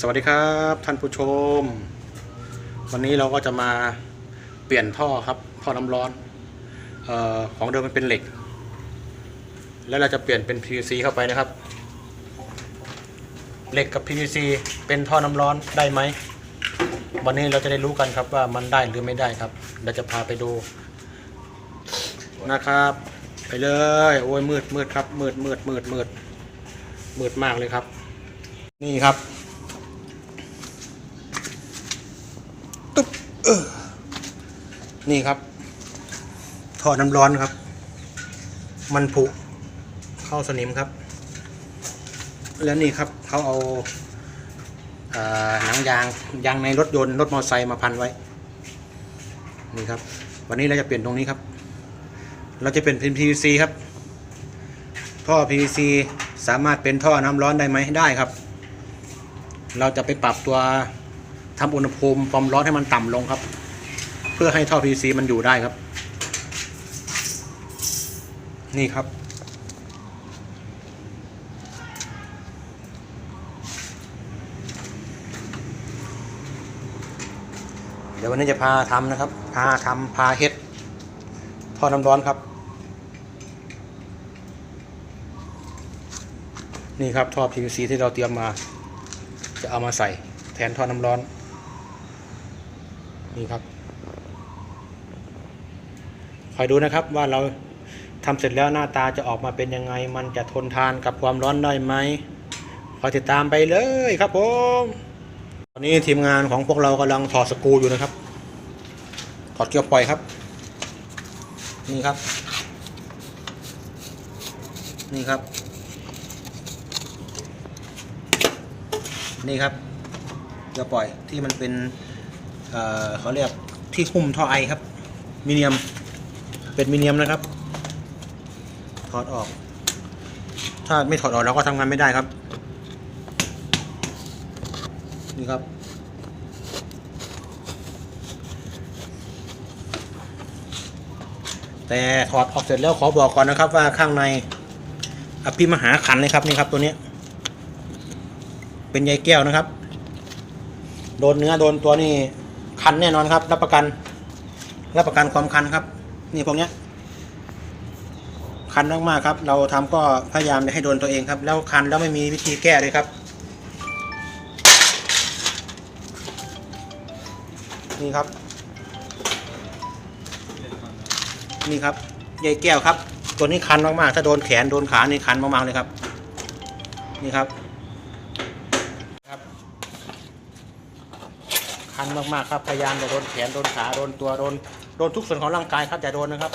สวัสดีครับท่านผู้ชม วันนี้เราก็จะมาเปลี่ยนท่อครับท่อน้ำร้อนออของเดิมมันเป็นเหล็ก แล้วเราจะเปลี่ยนเป็น PVC เข้าไปนะครับ เหล็กกับ PVC เป็นท่อน้ำร้อนได้ไหมวันนี้เราจะได้รู้กันครับว่ามันได้หรือไม่ได้ครับ เราจะพาไปดูนะครับ ไปเลยโอ้ยมืดมืดครับมืดมืดมืดมืดมืดมากเลยครับ นี่ครับ ตึ๊บเออ นี่ครับท่อน้ำร้อนครับ มันผุเข้าสนิมครับ แล้วนี่ครับเขาเอาหนังยางยางในรถยนต์รถมอเตอร์ไซค์มาพันไว้ นี่ครับ วันนี้เราจะเปลี่ยนตรงนี้ครับ เราจะเปลี่ยนเป็น PVC ครับ ท่อ PVC สามารถเป็นท่อน้ำร้อนได้ไหมได้ครับ เราจะไปปรับตัวทำอุณหภูมิความร้อนให้มันต่ำลงครับ เพื่อให้ท่อ PVC มันอยู่ได้ครับ นี่ครับ เดี๋ยววันนี้จะพาทำนะครับ พาทำพาเฮ็ดท่อน้ำร้อนครับ นี่ครับท่อ PVC ที่เราเตรียมมา จะเอามาใส่แทนท่อน้ำร้อน นี่ครับ คอยดูนะครับว่าเราทำเสร็จแล้วหน้าตาจะออกมาเป็นยังไง มันจะทนทานกับความร้อนได้ไหมคอยติดตามไปเลยครับผมตอนนี้ทีมงานของพวกเรากำลังถอดสกรูอยู่นะครับถอดเกลียวปล่อยครับ นี่ครับ นี่ครับ นี่ครับเกลียวปล่อยที่มันเป็นเเขาเรียกที่หุ้มท่อไอครับมิเนียม เป็นมิเนียมนะครับ ถอดออก ถ้าไม่ถอดออกเราก็ทำงานไม่ได้ครับ นี่ครับ แต่ถอดออกเสร็จแล้วขอบอกก่อนนะครับว่าข้างในอภิมหาขันเลยครับนี่ครับตัวนี้ เป็นใยแก้วนะครับ โดนเนื้อโดนตัวนี่คันแน่นอนครับ รับประกัน รับประกันความคันครับ นี่พวกเนี้ยคันมากๆครับ เราทำก็พยายามไม่ให้โดนตัวเองครับ แล้วคันแล้วไม่มีวิธีแก้เลยครับ นี่ครับ นี่ครับใยแก้วครับ ตัวนี้คันมากๆ ถ้าโดนแขนโดนขานี่คันมากๆเลยครับ นี่ครับครับ คันมากๆครับ พยายามจะโดนแขนโดนขาโดนตัวโดน โดนทุกส่วนของร่างกายครับอย่าโดนนะครับ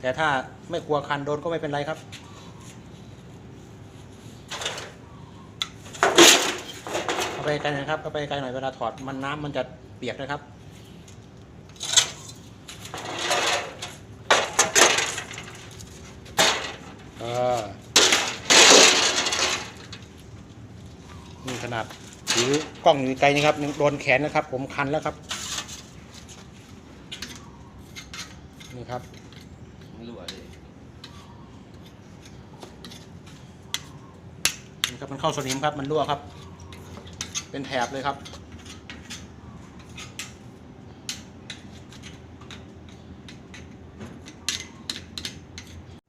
แต่ถ้าไม่กลัวคันโดนก็ไม่เป็นไรครับเอาไปไกลหน่อยครับเอาไปไกลหน่อยเวลาถอดมันน้ำมันจะเปียกนะครับนี่ขนาดถือกล้องอยู่ไกลนะครับโดนแขนนะครับ ผมคันแล้วครับ นี่ครับไม่รู้อะไรนี่ครับมันเข้าสนิมครับมันรั่วครับ เป็นแถบเลยครับ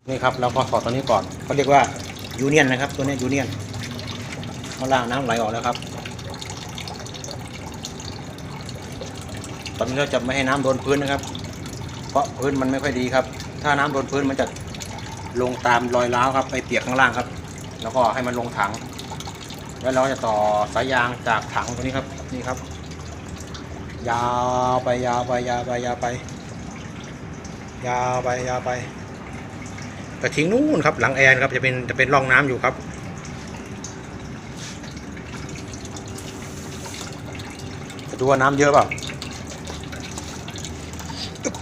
นี่ครับเราก็ถอดตัวนี้ก่อนเขาเรียกว่ายูเนียนนะครับตัวนี้ยูเนียนข้างล่างน้ำไหลออกแล้วครับ ตอนนี้เราจะไม่ให้น้ำโดนพื้นนะครับ เพราะพื้นมันไม่ค่อยดีครับ ถ้าน้ำโดนพื้นมันจะลงตามรอยร้าวครับไปเปียกข้างล่างครับ แล้วก็ให้มันลงถัง แล้วเราจะต่อสายยางจากถังตัวนี้ครับนี่ครับ ยาวไปยาวไปยาวไปยาวไป ยาวไปยาวไปไปทิ้งนู่นครับ หลังแอนครับจะเป็นจะเป็นร่องน้ำอยู่ครับจะดูว่าน้ำเยอะเปล่าอึ๊บ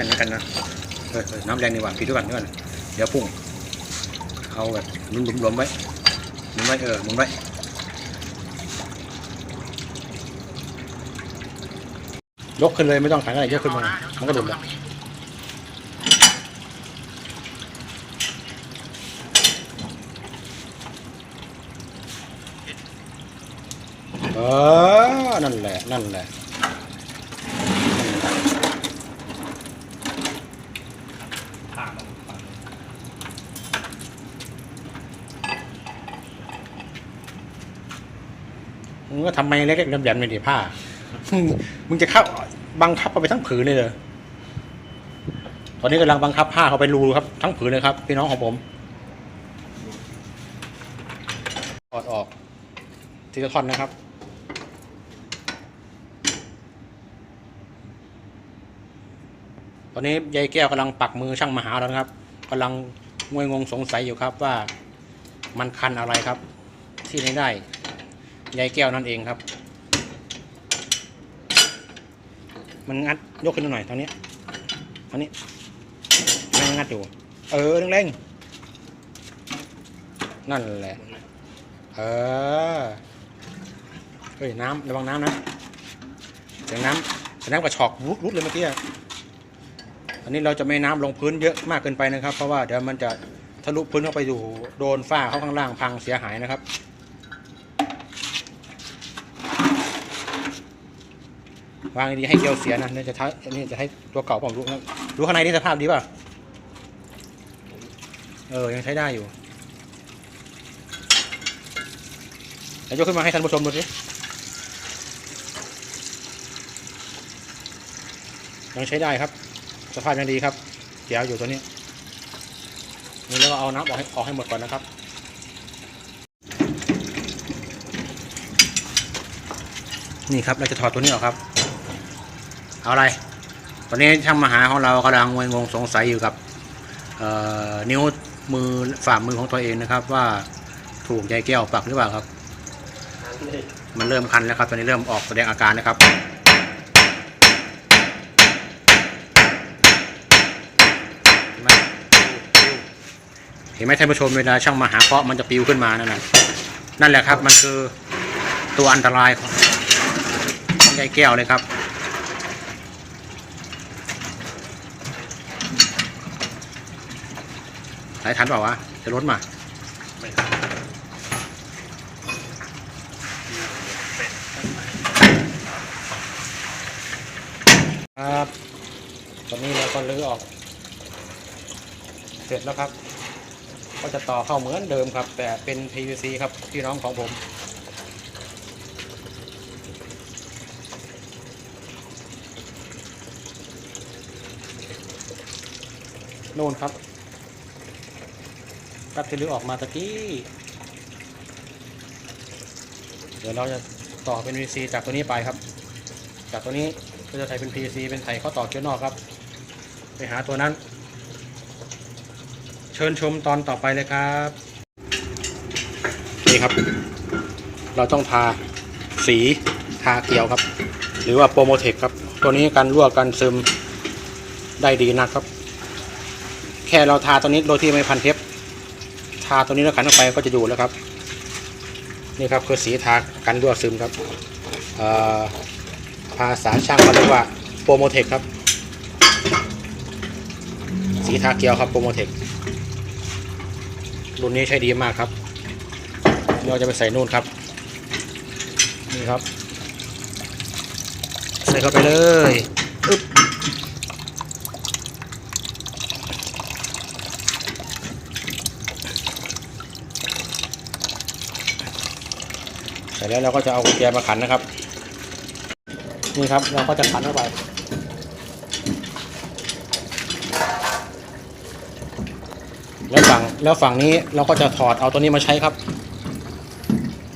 นั่นเหมือนกันนะเออเออน้ำแรงนี่หว่าผิดด้วยกันด้วยกันเดี๋ยวพุ่งเอาแบบหลุมๆๆไว้หมุนไว้เออหมุนไว้ยกขึ้นเลยไม่ต้องขันอะไรเยอะขึ้นมามันก็หลุดแล้วออนั่นแหละ นั่นแหละ ผ่ามันผ่า มึงก็ทำไมเล็กๆแหลมๆไม่ดีผ้ามึงจะเข้าบังคับเอาไปทั้งผืนเลยเหรอตอนนี้กำลังบังคับผ้าเขาไปรูครับ ทั้งผืนเลยครับ พี่น้องของผมถอดออกทีละท่อนนะครับตอนนี้ยายแก้วกำลังปักมือช่างมหาแล้วนะครับกำลังงวยงงสงสัยอยู่ครับว่ามันคันอะไรครับ ที่ไหนได้ ยายแก้วนั่นเองครับ มันงัดยกขึ้นหน่อยตรงนี้ตรงนี้มันงัดอยู่ เออเร่งๆนั่นแหละ เออ เฮ้ยน้ำระวังน้ำนะเสียงน้ำเสียงน้ำกระชอกรุดรุดเลยเมื่อกี้อะอันนี้เราจะไม่น้ำลงพื้นเยอะมากเกินไปนะครับ เพราะว่าเดี๋ยวมันจะทะลุพื้นเข้าไปอยู่โดนฝ้าเข้าข้างล่างพังเสียหายนะครับางดีให้เกลียวเสียนะเนี่ยจะใช้อันนี้จะให้ตัวเก่าเปล่ารู้นะดูข้างในนี่สภาพดีป่ะเออยังใช้ได้อยู่เดี๋ยวยกขึ้นมาให้ท่านผู้ชมดูสิยังใช้ได้ครับ สภาพยังดีครับเดี๋ยวอยู่ตัวนี้นี่แล้วเอาน้ำออกให้ออกให้หมดก่อนนะครับนี่ครับเราจะถอดตัวนี้ออกครับ เอาอะไรตอนนี้ช่างมหาของเรากำลังงวยงงสงสัยอยู่กับนิ้วมือฝ่ามือของตัวเองนะครับ ว่าถูกยายแก้วปักหรือเปล่าครับ มันเริ่มคันแล้วครับ ตอนนี้เริ่มออกแสดงอาการนะครับเห็นไหมท่านผู้ชมเวลาช่างมหาเคาะมันจะปิวขึ้นมานั่นน่ะนั่นแหละครับ มันคือตัวอันตรายของของยายแก้วเลยครับายทันเปล่าวะจะลดมาไม่ทันครับตอนนี้เราก็ลื้อออก เสร็จแล้วครับ ก็จะต่อเข้าเหมือนเดิมครับ แต่เป็น PVC ครับพี่น้องของผมโน่นครับ กับที่ลือออกมาตะกี้ เดี๋ยวเราจะต่อเป็น PVC จากตัวนี้ไปครับ จากตัวนี้ก็จะใส่เป็น PVC เป็นใส่ข้อต่อเกียร์นอกครับ ไปหาตัวนั้น เชิญชมตอนต่อไปเลยครับ นี่ครับ เราต้องทาสีทาเกลียวครับ หรือว่าโปรโมเทคครับ ตัวนี้กันรั่วกันซึมได้ดีนะครับ แค่เราทาตัวนี้โดยที่ไม่พันเทปาตัวนี้แล้วขันออกไปก็จะอยู่แล้วครับ นี่ครับคือสีทากันรั่วซึมครับภาษาช่างเขาเรียกว่าโปรโมเทคครับ สีทาเกียวครับโปรโมเทครุ่นนี้ใช้ดีมากครับเราจะไปใส่นู่นครับ นี่ครับ ใส่เข้าไปเลย อึ๊บใส่แล้วเราก็จะเอากุญแจมาขันนะครับ นี่ครับเราก็จะขันเข้าไปแล้วฝั่งแล้วฝั่งนี้เราก็จะถอดเอาตัวนี้มาใช้ครับ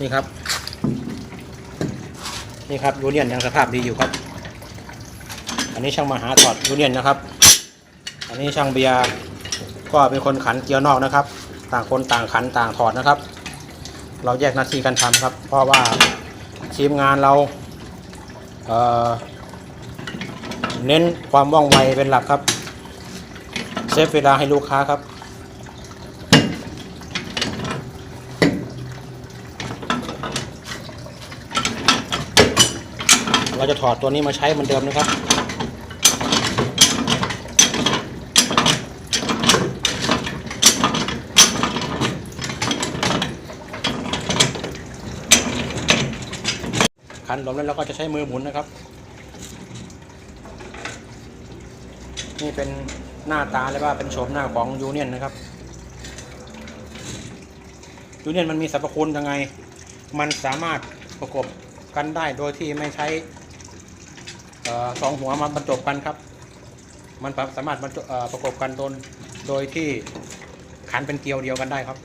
นี่ครับ นี่ครับยูเนียนยังสภาพดีอยู่ครับ อันนี้ช่างมาหาถอดยูเนียนนะครับ อันนี้ช่างเบียร์ก็เป็นคนขันเกียร์นอกนะครับ ต่างคนต่างขันต่างถอดนะครับ เราแยกหน้าที่กันทำครับ เพราะว่าทีมงานเราเเน้นความว่องไวเป็นหลักครับ เซฟเวลาให้ลูกค้าครับเราจะถอดตัวนี้มาใช้เหมือนเดิมนะครับันหลวมแล้วเราก็จะใช้มือหมุนนะครับ นี่เป็นหน้าตาเลยว่าเป็นโฉมหน้าของยูเนียนนะครับยูเนียนมันมีสรรพคุณยังไง มันสามารถประกบกันได้โดยที่ไม่ใช้สองหัวมาบรรจบกันครับ มันสามารถบรรจบประกบกันโดนโดยที่ขันเป็นเกลียวเดียวกันได้ครับ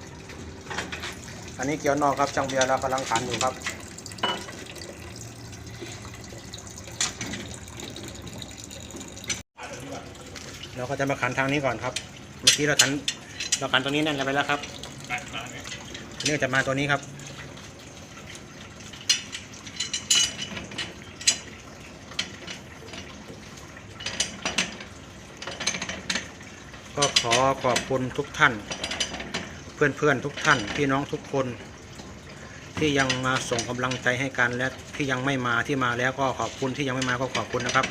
อันนี้เกลียวนอกครับช่างเบียร์เรากำลังขันอยู่ครับ เราก็จะมาขันทางนี้ก่อนครับ เมื่อกี้เราขันเราขันตรงนี้แน่นไปแล้วครับเนี่ยอันนี้จะมาตัวนี้ครับ ก็ขอขอบคุณทุกท่าน เพื่อนๆทุกท่าน พี่น้องทุกคน ที่ยังมาส่งกำลังใจให้กันและที่ยังไม่มาที่มาแล้วก็ขอบคุณที่ยังไม่มาก็ขอบคุณนะครับ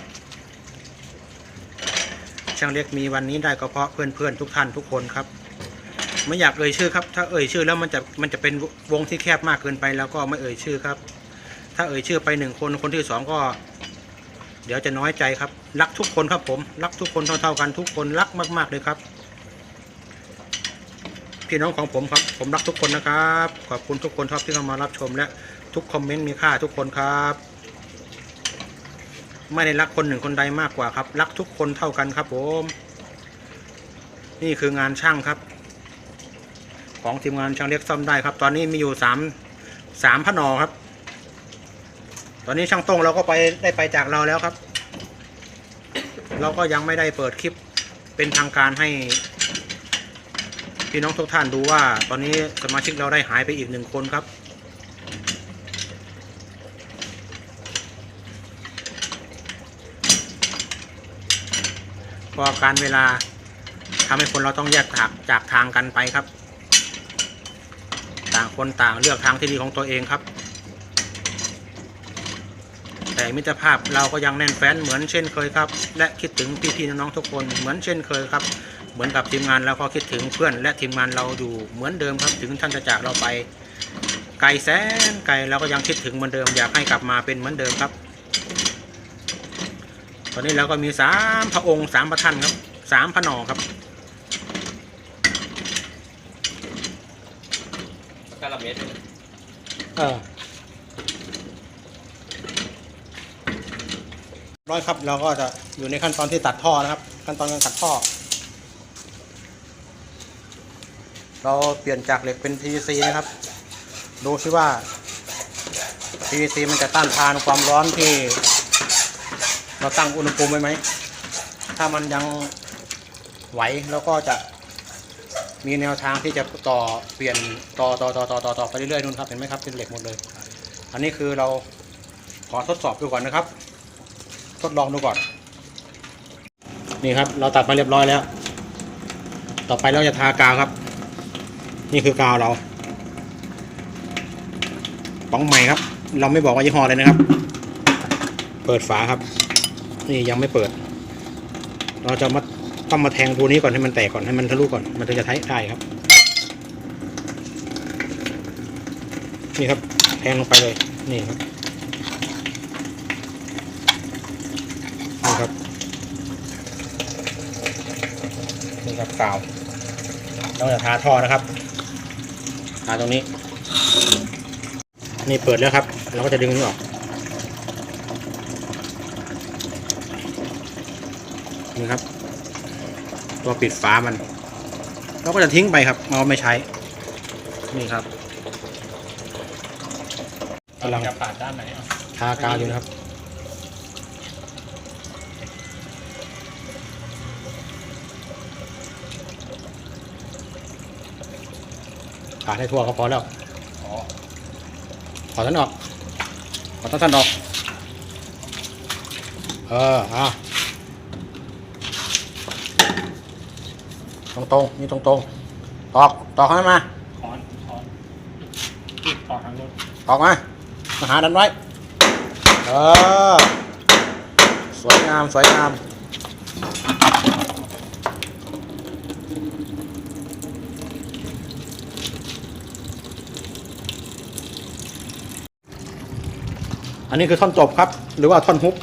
ช่างเล็กมีวันนี้ได้ก็เพราะเพื่อนๆทุกท่านทุกคนครับ ไม่อยากเอ่ยชื่อครับ ถ้าเอ่ยชื่อแล้วมันจะมันจะเป็นวงที่แคบมากเกินไปแล้วก็ไม่เอ่ยชื่อครับ ถ้าเอ่ยชื่อไปหนึ่งคนคนที่สองก็ เดี๋ยวจะน้อยใจครับ รักทุกคนครับผม รักทุกคนเท่าๆกันทุกคนรักมากๆเลยครับพี่น้องของผมครับ ผมรักทุกคนนะครับ ขอบคุณทุกคนครับที่เข้ามารับชมและทุกคอมเมนต์มีค่าทุกคนครับ ไม่ได้รักคนหนึ่งคนใดมากกว่าครับ รักทุกคนเท่ากันครับผม นี่คืองานช่างครับ ของทีมงานช่างเล็กซ่อมได้ครับ ตอนนี้มีอยู่สามสามพนอครับ ตอนนี้ช่างต้งเราก็ไปได้ไปจากเราแล้วครับ เราก็ยังไม่ได้เปิดคลิปเป็นทางการให้ พี่น้องทุกท่านดูว่า ตอนนี้สมาชิกเราได้หายไปอีกหนึ่งคนครับ เพราะการเวลาทำให้คนเราต้องแยกจากจากทางกันไปครับ ต่างคนต่างเลือกทางที่ดีของตัวเองครับ แต่มิตรภาพเราก็ยังแน่นแฟ้นเหมือนเช่นเคยครับ และคิดถึงพี่ๆน้องๆทุกคนเหมือนเช่นเคยครับ เหมือนกับทีมงานเราก็คิดถึงเพื่อน และทีมงานเราอยู่เหมือนเดิมครับ ถึงท่านจะจากเราไป ไกลแสนไกลเราก็ยังคิดถึงเหมือนเดิมอยากให้กลับมาเป็นเหมือนเดิมครับ อนนี้เราก็มีสามพระองค์สามพระท่านครับสามพระหนอครับกะละเม็ดเออร้อยครับเราก็จะอยู่ในขั้นตอนที่ตัดท่อนะครับ ขั้นตอนการตัดท่อ เราเปลี่ยนจากเหล็กเป็น PVC นะครับ ดูซิว่า PVC มันจะต้านทานความร้อนที่ เราตั้งอุณหภูมิไว้ไหม ถ้ามันยังไหวแล้วก็จะมีแนวทางที่จะต่อเปลี่ยนต่อต่อต่อต่อต่อต่อไปเรื่อยๆนู่นครับเห็นไหมครับเป็นเหล็กหมดเลย อันนี้คือเราขอทดสอบดูก่อนนะครับ ทดลองดูก่อน นี่ครับ เราตัดมาเรียบร้อยแล้ว ต่อไปเราจะทากาวครับ นี่คือกาวเราป้องใหม่ครับ เราไม่บอกว่ายี่ห้อเลยนะครับ เปิดฝาครับ นี่ยังไม่เปิด เราจะมาต้องมาแทงรูนี้ก่อนให้มันแตกก่อนให้มันทะลุก่อนมันถึงจะใช้ได้ครับ นี่ครับ แทงลงไปเลยนี่ครับนี่ครับนี่ครับกาวเราจะทาท่อนะครับทาตรงนี้ นี่เปิดแล้วครับ เราก็จะดึงนี่ออก นี่ครับ ตัวปิดฝามัน เราก็จะทิ้งไปครับเราไม่ใช้ นี่ครับกำลังจะผ่านด้านไหนอะทากาวอยู่นะครับทาให้ทั่วก็พอแล้วอ๋อขอท่านออกขอท่านท่านออก เอออะ ตรงตรงๆนี่ตรงตรงๆตอกตอกให้มาคอนคอนที่ต่อทางรถตอกมามาหาดันไว้เออสวยงามสวยงามอันนี้คือท่อนจบครับ หรือว่าท่อนฮุบ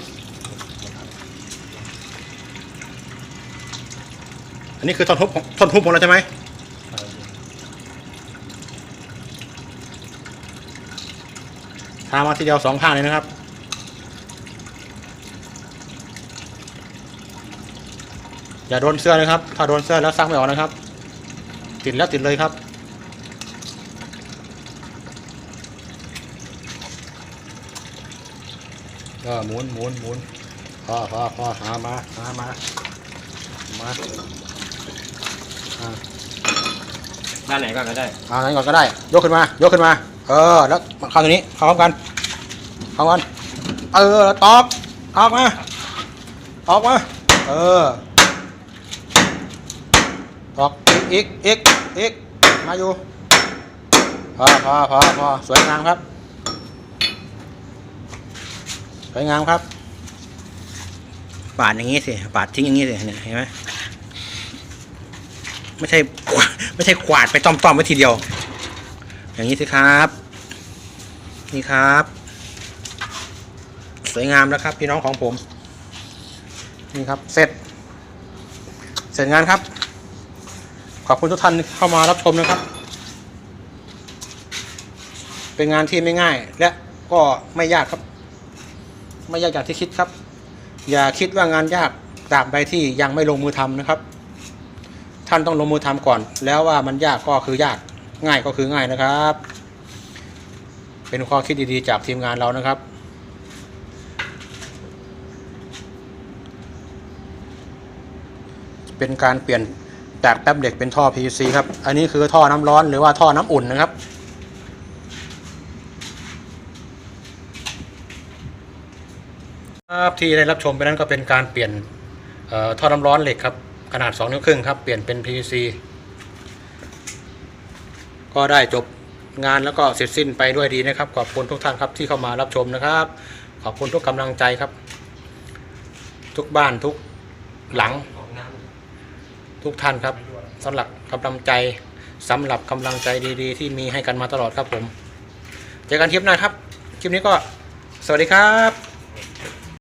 นนี้คือท่อนฮุบของท่อนฮุบของเราใช่ไหมทามาทีเดียวสองข้างเลยนะครับ อย่าโดนเสื้อนะครับ ถ้าโดนเสื้อแล้วซักไม่ออกนะครับ ติดแล้วติดเลยครับก็หมุนหมุนหมุนพอพอพอหามาหามา มา ด้านไหนก่อนก็ได้เอาไหนก่อนก็ได้ ยกขึ้นมา ยกขึ้นมา เออ แล้วเข้าตรงนี้ เข้าพร้อมกัน เข้ากัน เออแล้วตอกออกมา ออกมา เออตอกอีกอีกอีกมาอยู่ พอพอพอพอสวยงามครับ สวยงามครับ ปาดอย่างนี้สิ ปาดทิ้งอย่างนี้สิ เห็นไหม ไม่ใช่ไม่ใช่ขวาดไปต้อมๆไว้ทีเดียว อย่างนี้สิครับ นี่ครับ สวยงามแล้วครับ พี่น้องของผม นี่ครับเสร็จ เสร็จงานครับ ขอบคุณทุกท่านเข้ามารับชมนะครับ เป็นงานที่ไม่ง่าย และก็ไม่ยากครับ ไม่ยากอย่างที่คิดครับ อย่าคิดว่างานยากตราบใดที่ยังไม่ลงมือทำนะครับ ท่านต้องลงมือทำก่อน แล้วว่ามันยากก็คือยากง่ายก็คือง่ายนะครับ เป็นข้อคิดดีๆจากทีมงานเรานะครับ เป็นการเปลี่ยนจากแป๊บเหล็กเป็นท่อ PVC ครับ อันนี้คือท่อน้ำร้อนหรือว่าท่อน้ำอุ่นนะครับครับที่ได้รับชมไปนั้นก็เป็นการเปลี่ยนท่อน้ำร้อนเหล็กครับ ขนาด 2 นิ้วครึ่งครับ เปลี่ยนเป็น PVC ก็ได้จบงานแล้วก็เสร็จสิ้นไปด้วยดีนะครับ ขอบคุณทุกท่านครับที่เข้ามารับชมนะครับ ขอบคุณทุกกำลังใจครับ ทุกบ้านทุกหลัง ทุกท่านครับสำหรับกำลังใจสำหรับกำลังใจดีๆ ที่มีให้กันมาตลอดครับผม เจอกันคลิปหน้าครับ คลิปนี้ก็สวัสดีครับ